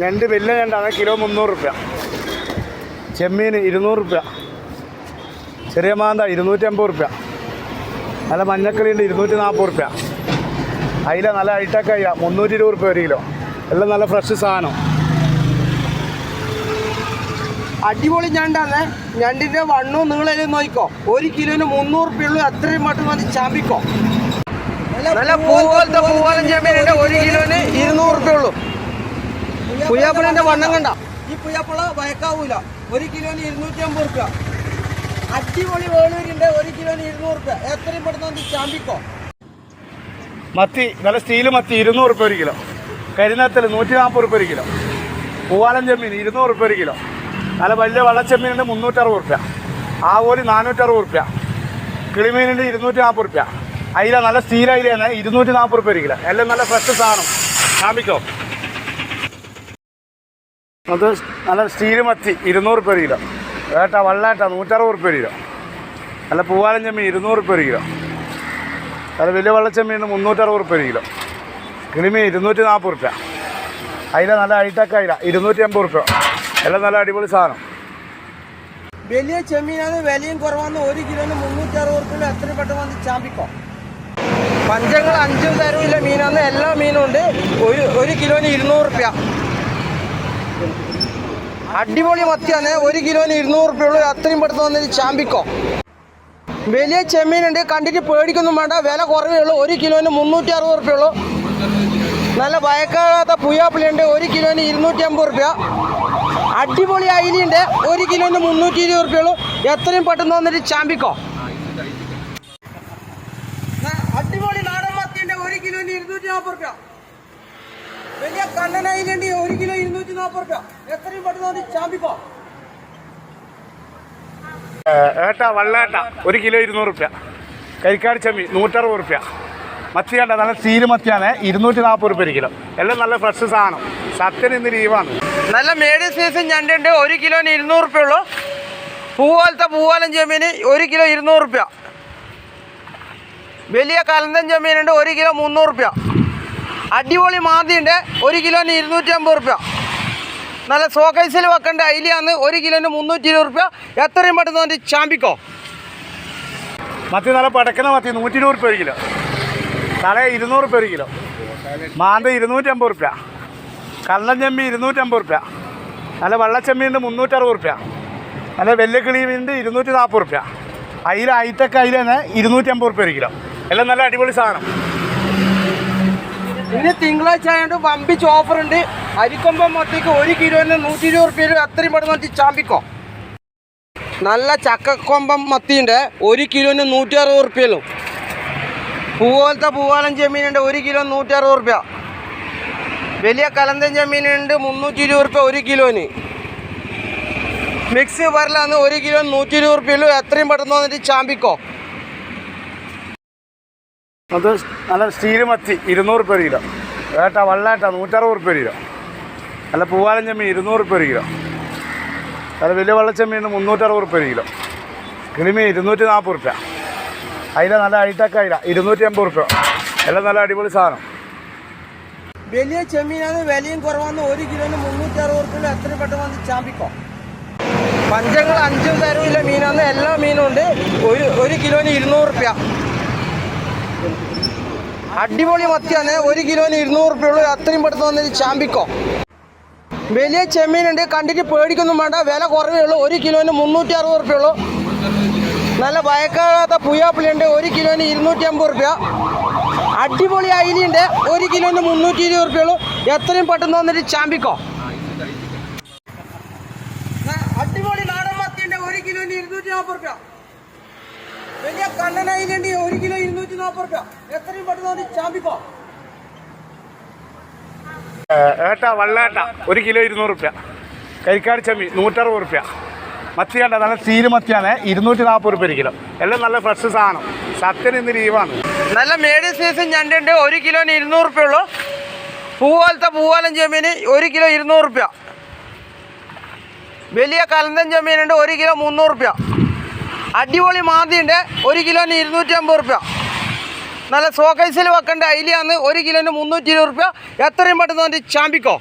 ഞണ്ട് വലിയ ഞണ്ടാണ് കിലോ മുന്നൂറ് റുപ്യ. ചെമ്മീൻ ഇരുന്നൂറ് റുപ്യ. ചെറിയ മാന്ത ഇരുന്നൂറ്റി അമ്പത് റുപ്യ. നല്ല മഞ്ഞക്കളിയുണ്ട് ഇരുന്നൂറ്റി നാൽപ്പത് റുപ്യ. അയില നല്ല ഹൈടെക് അയില മുന്നൂറ്റി ഇരുപത് റുപ്യ ഒരു കിലോ. എല്ലാം നല്ല ഫ്രഷ് സാധനം. അടിപൊളി ഞണ്ടാണ് ഞണ്ടിന്റെ വണ്ണവും നീളലും നോക്കിക്കോ. ഒരു കിലോന് മുന്നൂറ് ഉള്ളൂ അത്രയും മട്ടും വന്ന് ചാമ്പിക്കോ. നല്ല പൂവലത്തെ പൂവാലം ചെമ്മീനുണ്ട് ഒരു കിലോന് ഇരുന്നൂറ് ഉള്ളൂ. പുയ്യാപ്പിളിന്റെ വണ്ണം കണ്ട. ഈ പുയ്യാപ്പിള വയക്കാവൂല. ഒരു കിലോന് ഇരുന്നൂറ്റി അമ്പത് റുപ്യ അടിപൊളി വേളൂരിന്റെ ഒരു കിലോന് ഇരുന്നൂറ് റുപ്യ എത്രയും പെടുന്ന ചാമ്പിക്കോ. മത്തി നല്ല സ്റ്റീൽ മത്തി ഇരുന്നൂറ് റുപ്യ ഒരു കിലോ. കരിനത്തൽ നൂറ്റി നാൽപ്പത് റുപ്യ ഒരു കിലോ. പൂവാലൻ ചെമ്മീൻ ഇരുന്നൂറ് റുപ്യ ഒരു കിലോ. നല്ല വലിയ വള്ളച്ചെമ്മീനുണ്ട് മുന്നൂറ്ററുപത് റുപ്യ ആവോലി നാനൂറ്ററുപത് റുപ്യ കിളിമീനുണ്ട് ഇരുന്നൂറ്റി നാൽപ്പത് റുപ്യ അയില നല്ല സ്റ്റീൽ അയിലാണ് ഇരുന്നൂറ്റി നാൽപ്പത് റുപ്യ ഒരു കിലോ. എല്ലാം നല്ല ഫ്രഷ് സാധനം. കാമിക്കോ അത് നല്ല സ്റ്റീൽ മത്തി ഇരുന്നൂറ് രൂപ കിലോ. വേട്ട വള്ളേട്ട നൂറ്ററുപത് രൂപ കിലോ. നല്ല പൂവാലൻ ചെമ്മീൻ ഇരുന്നൂറ് രൂപ കിലോ. നല്ല വലിയ വെള്ളച്ചെമ്മീൻ മുന്നൂറ്ററുപത് രൂപ കിലോ. കിളിമീൻ ഇരുന്നൂറ്റി നാൽപ്പത് രൂപ അയില നല്ല ഹൈടെക് അയില ഇരുന്നൂറ്റി അമ്പത് രൂപ എല്ലാം നല്ല അടിപൊളി സാധനം. വലിയ ചെമ്മീനാണ് വിലയും കുറവാന്ന് ഒരു കിലോന് മുന്നൂറ്റി രൂപ റുപ്യ എത്ര പെട്ടെന്ന് വന്ന് ചാമ്പിക്കോ. പഞ്ചങ്ങൾ അഞ്ചും തരവും ഇല്ല മീനാന്ന് എല്ലാ മീനും ഉണ്ട്. ഒരു ഒരു കിലോന് ഇരുന്നൂറ് റുപ്യ അടിപൊളി മത്തിയാണ്. ഒരു കിലോന് ഇരുന്നൂറ് രൂപ ഉള്ളൂ. അത്രയും പെടുത്ത് വന്നത് ചാമ്പിക്കോ വലിയ ചെമ്മീനുണ്ട്. കണ്ടിട്ട് പേടിക്കൊന്നും വേണ്ട. വില കുറവേ ഉള്ളൂ. ഒരു കിലോന് മുന്നൂറ്റി അറുപത് രൂപ ഉള്ളൂ. നല്ല വയക്കാത്ത പുയ്യാപ്പിളിയുണ്ട്. ഒരു കിലോന് ഇരുന്നൂറ്റി അമ്പത് റുപ്യ. അടിപൊളി അയിലുണ്ട് ഒരു കിലോന് മുന്നൂറ്റി ഇരുപത് രൂപ ഉള്ളൂ. എത്രയും പെട്ടെന്ന് വന്നിട്ട് ചാമ്പിക്കോ അടിപൊളി നാടൻ മത്തിയുണ്ട്. ഒരു കിലോന് ഇരുന്നൂറ്റി നാൽപ്പത് റുപ്യ. വലിയ കണ്ണനായി വേണ്ടി ഒരു കിലോ ഇരുന്നൂറ്റി നാൽപ്പത് രൂപ എത്രയും പെട്ടെന്ന് ചാമ്പിക്കോ. ഏട്ട വള്ളേട്ട ഒരു കിലോ ഇരുന്നൂറ് രൂപ കരിക്കാട് ചമ്മി നൂറ്ററുപത് രൂപ മത്തി കണ്ട നല്ല സീൽ മത്തിയാണ് ഇരുന്നൂറ്റി നാൽപ്പത് റുപ്യ ഒരു കിലോ. എല്ലാം നല്ല ഫ്രഷ് സാധനം. സത്യൻ ഇന്ന് ലീവാണ്. നല്ല മേഡിയ സൈസ് ഞണ്ടുണ്ട് ഒരു കിലോന് ഇരുന്നൂറ് രൂപ ഉള്ളൂ. പൂവാലത്തെ പൂവാലം ചെമ്മീന് ഒരു കിലോ ഇരുന്നൂറ് രൂപ വലിയ കലന്തൻ ചെമ്മീനുണ്ട് ഒരു കിലോ മുന്നൂറ് റുപ്യ. അടിപൊളി മാന്തിയുണ്ട് ഒരു കിലോന് ഇരുന്നൂറ്റി അമ്പത് റുപ്യ. നല്ല സോക്കൈസിൽ വെക്കേണ്ട അയിലിയാന്ന് ഒരു കിലോന് മുന്നൂറ്റി ഇരുപത് റുപ്യ. എത്രയും പെട്ടെന്ന് വേണ്ടി ചാമ്പിക്കോ മത്തി നല്ല പടക്കുന്ന മത്തി നൂറ്റി ഇരുപത് റുപ്യ ഒരു കിലോ. തല ഇരുന്നൂറ് റുപ്യ ഒരു കിലോ. മാന്ത ഇരുന്നൂറ്റമ്പത് റുപ്യ. കള്ളൻ ചെമ്മി ഇരുന്നൂറ്റമ്പത് റുപ്യ. നല്ല വെള്ളച്ചെമ്മീന്റെ മുന്നൂറ്ററുപത് റുപ്യ. നല്ല വലിയ കിളിമീന്റെ ഇരുന്നൂറ്റി നാൽപ്പത് റുപ്യ. അയില ഐറ്റക്ക് അയില തന്നെ ഇരുന്നൂറ്റമ്പത് റുപ്യ ഒരു കിലോ. എല്ലാം നല്ല അടിപൊളി സാധനം. ഇനി തിങ്കളാഴ്ച ആയതുകൊണ്ട് വമ്പിച്ച് ഓഫർ ഉണ്ട് അരിക്കൊമ്പം മൊത്തേക്ക് ഒരു കിലോന് നൂറ്റി ഇരുപത് റുപ്യ അത്രയും വന്നിട്ട് ചാമ്പിക്കോ. നല്ല ചക്കക്കൊമ്പം മത്തിന്റെ ഒരു കിലോന് നൂറ്റി അറുപത് റുപ്യയിലും പൂവലത്തെ പൂവാലൻ ചെമ്മീനുണ്ട് ഒരു കിലോ നൂറ്റി അറുപത് റുപ്യ. വലിയ കലന്തൻ ചെമ്മീനുണ്ട് മുന്നൂറ്റി ഇരുപത് റുപ്യ ഒരു കിലോന്. മിക്സ് വരലാന്ന് ഒരു കിലോ നൂറ്റി ഇരുപത് റുപ്യയിലും എത്രയും പെട്ടെന്ന് വന്നിട്ട് ചാമ്പിക്കോ. അത് നല്ല സ്റ്റീൽ മത്തി ഇരുന്നൂറ് രൂപ കിലോ. വേട്ട വള്ളേട്ട നൂറ്ററുപത് രൂപ കിലോ. നല്ല പൂവാലൻ ചെമ്മീൻ ഇരുന്നൂറ് രൂപ കിലോ. നല്ല വലിയ വള്ളച്ചെമ്മീൻ മുന്നൂറ്ററുപത് രൂപ കിലോ. കിളിമീൻ ഇരുന്നൂറ്റി നാൽപ്പത് റുപ്യ. അയില നല്ല ഹൈടെക് ഇരുന്നൂറ്റി അമ്പത് റുപ്യ. എല്ലാം നല്ല അടിപൊളി സാധനം. വലിയ ചെമ്മീനാണ് വിലയും കുറവാണ്. ഒരു കിലോന് മുന്നൂറ്റി അറുപത് റുപ്യ എത്ര പെട്ടെന്ന് ചാമ്പിക്കോ. പഞ്ചങ്ങൾ അഞ്ചും തരവും ഇല്ല മീനാണ്. എല്ലാ മീനും ഉണ്ട്. ഒരു ഒരു കിലോന് ഇരുന്നൂറ് റുപ്യ. അടിപൊളി മത്തിയാണ്. ഒരു കിലോന് ഇരുന്നൂറ് രൂപ ഉള്ളൂ. അത്രയും പെടുത്ത് വന്നിട്ട് ചാമ്പിക്കോ വലിയ ചെമ്മീനുണ്ട്. കണ്ടിട്ട് പേടിക്കൊന്നും വേണ്ട. വില കുറവേ ഉള്ളൂ. ഒരു കിലോന് മുന്നൂറ്റി അറുപത് റുപ്യ ഉള്ളൂ. നല്ല വയക്കാത്ത പുയ്യാപ്പിളിയുണ്ട് ഒരു കിലോന് ഇരുന്നൂറ്റി അമ്പത് റുപ്യ. അടിപൊളി അയിലുണ്ട് ഒരു കിലോന് മുന്നൂറ്റി ഇരുപത് റുപ്യ ഉള്ളൂ. എത്രയും പെട്ടെന്ന് വന്നിട്ട് ചാമ്പിക്കോ അടിപൊളി നാടൻ മത്തിയുണ്ട്. ഒരു കിലോന് ഇരുന്നൂറ്റി നാൽപ്പത് റുപ്യ. വലിയ കണ്ണൻ അയിലുണ്ട്. ഒരു കിലോ എത്രയും പെട്ടെന്ന് ചാമ്പിക്കോ ഏട്ട വള്ളേട്ട ഒരു കിലോ ഇരുന്നൂറ് റുപ്യ. കരിക്കാട് ചെമ്മി നൂറ്ററുപത് റുപ്യ. മത്തി കണ്ട നല്ല സീര് മത്തിയാണ് ഇരുന്നൂറ്റി നാൽപ്പത് റുപ്യ ഒരു കിലോ. എല്ലാം നല്ല ഫ്രഷ് സാധനം. സത്യൻ ഇന്ന് ലീവാണ് നല്ല മീഡിയം സൈസ് ഞണ്ടുണ്ട് ഒരു കിലോന് ഇരുന്നൂറ് റുപ്യ ഉള്ളൂ. പൂവാലത്തെ പൂവാലം ചെമ്മീന് ഒരു കിലോ ഇരുന്നൂറ് റുപ്യ. വലിയ കലന്തൻ ചെമ്മീനുണ്ട് ഒരു കിലോ മുന്നൂറ് റുപ്യ. അടിപൊളി മാന്തിയുണ്ട് ഒരു കിലോന് ഇരുന്നൂറ്റി അമ്പത് റുപ്യ. നല്ല സോക്കൈസിൽ വെക്കേണ്ട അയിലിയാന്ന് ഒരു കിലോന് മുന്നൂറ്റി ഇരുപത് റുപ്യ. എത്രയും പെട്ടെന്ന് ചാമ്പിക്കോ